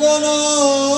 বন্দনা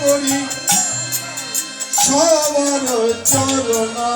করি সবার চরণ।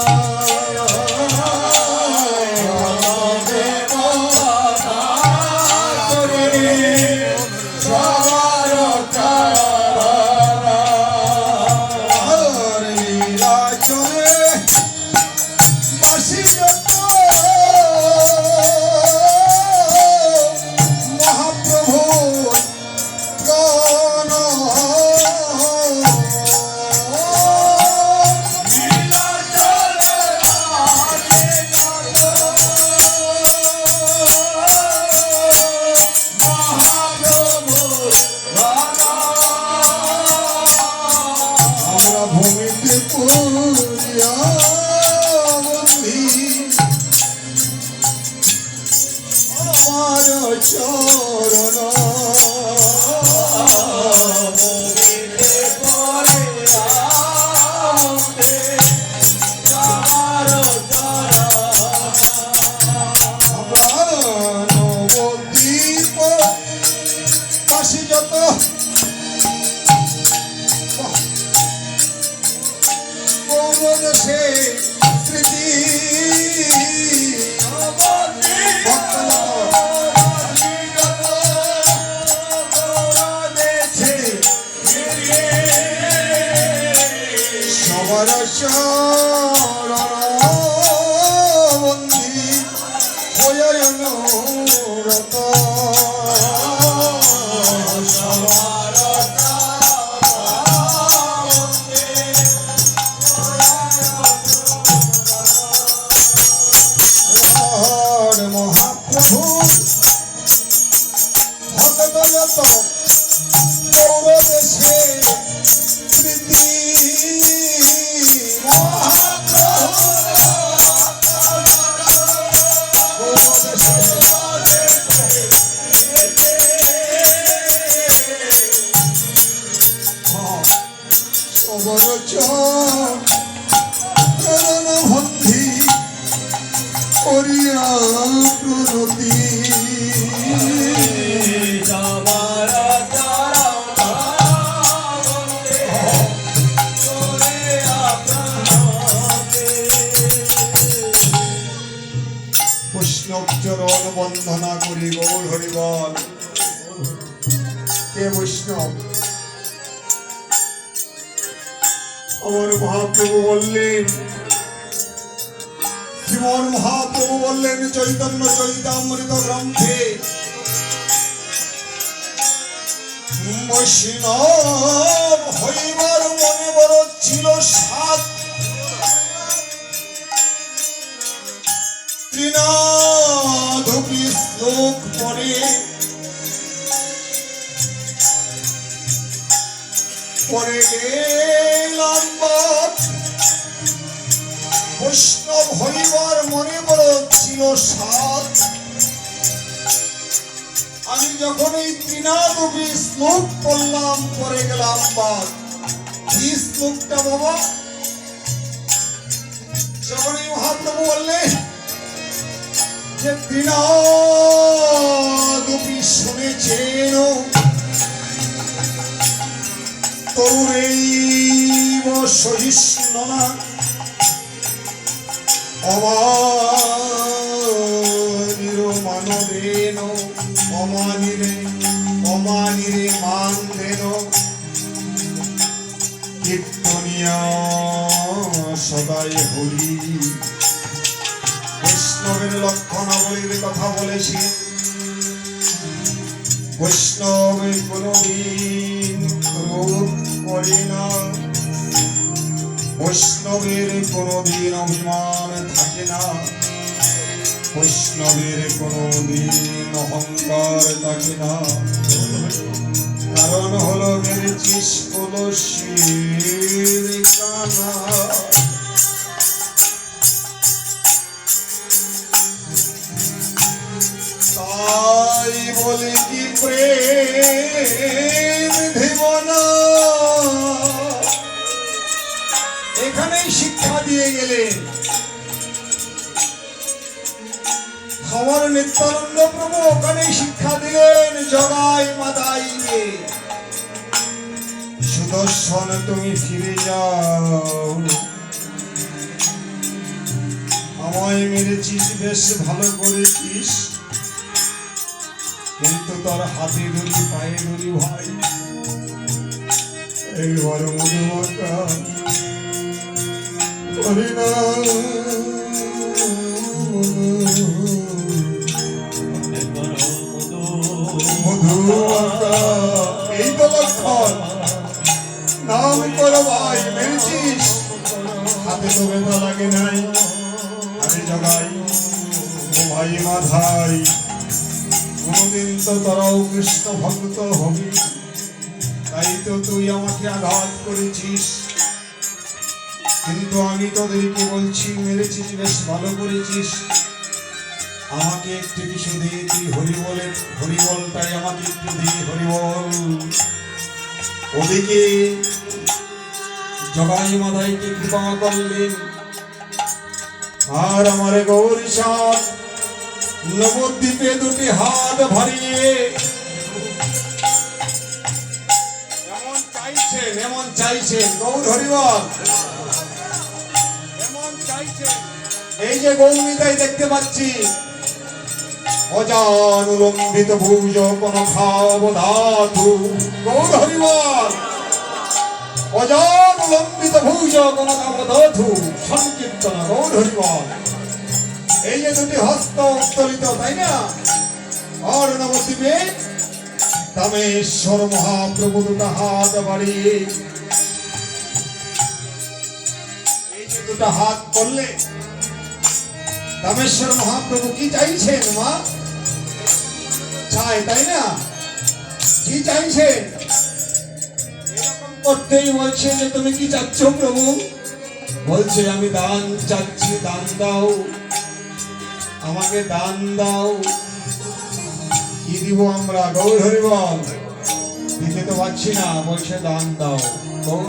দেশে স্মৃতি। সবার চরণ মহাপ্রভু বন্দনা করি, গৌর হরিবল কে বৈষ্ণব? আমার মহাপ্রভু বললেন জীবন মহাপ্রভু বললেন, চৈতন্য চৈতামৃত গ্রন্থে, বৈষ্ণব হইবার মনে বড় ছিল সাত ত্রিনাধপি শ্লোক পরে পরে গেলাম বৈষ্ণব হইবার মনে বড় ছিল সাত আমি যখন এই তৃণাদবি শ্লোক পড়লাম পরে গেলাম বাদ কি শ্লোকটা বাবা? যখন এই মহাপ্রভু বললেন যে তৃণাদবি শুনেছেন তরুণৈব সহিষ্ণুনা অবানির মানবেন অমানিরে অমানিরে মান ধেন কীর্তনিয়া সদাই হরি। বৈষ্ণবের লক্ষণাবলীর কথা বলেছি। বৈষ্ণব কোনদিন ক্রোধ করে না। বৈষ্ণবের কোনদিন অভিমান থাকে না। বৈষ্ণবের কোনদিন অহংকার থাকে না। কারণ কানা তাই বলে কি প্রেম দেবনা এখানেই শিক্ষা দিয়ে আমার নিত্যানন্দ প্রভু ওখানেই শিক্ষা দিলেন মাদাইকে সুদর্শন তুমি ফিরে যাও। আমায় মেরেছিস, বেশ ভালো করেছিস। কিন্তু তার হাতে ধরি পায়ে ধরি ভাই এইবার মধুমাকা হরিনাম। এই তো লক্ষণ। নাম করো ভাই মেরেছিস। হাতে তো বেদা লাগে নাই। আরে জগাই ও ভাই মাধাই। কোনদিন তো কৃষ্ণ ভক্ত হবি। তাই তো তুই আমাকে আঘাত করেছিস। কিন্তু আমি তোদেরকে বলছি, মেরেছিস, বেশ ভালো করেছিস। আমাকে একটু কিছু দিয়ে তুই হরিবলের হরিবলটাই আমাকে একটু দিয়ে হরিবল ওদিকে জগাই মাদাইকে কৃপা করলেন। আর আমার গৌরী সাপ নবদ্বীপে দুটি হাত ভারিয়ে। এমন চাইছেন এমন চাইছেন। গৌর হরিবল। এমন চাইছেন। এই যে গৌরীতাই দেখতে পাচ্ছি। অজানুলম্বিত ভুজ, কোন খাব ধাতু। গৌর হরিবল। অজানুলম্বিত ভুজ, কোন খাব ধাতু। সংকীর্তন, গৌর হরিবল। এই যে দুটি হস্ত উত্তোলিত, তাই না? আর নবদ্বীপে রামেশ্বর মহাপ্রভু দুটা হাত বাড়িয়ে দুটা হাত করলে রামেশ্বর মহাপ্রভু কি চাইছেন, মা? চাই তাই না? কি চাইছেন? করতেই বলছে যে, তুমি কি চাচ্ছ প্রভু? বলছে, আমি দান চাচ্ছি, দান দাও। আমাকে দান দাও। কি দিব আমরা? গৌর হরিবল। দিতে তো পারছি না, বলছে দান দাও।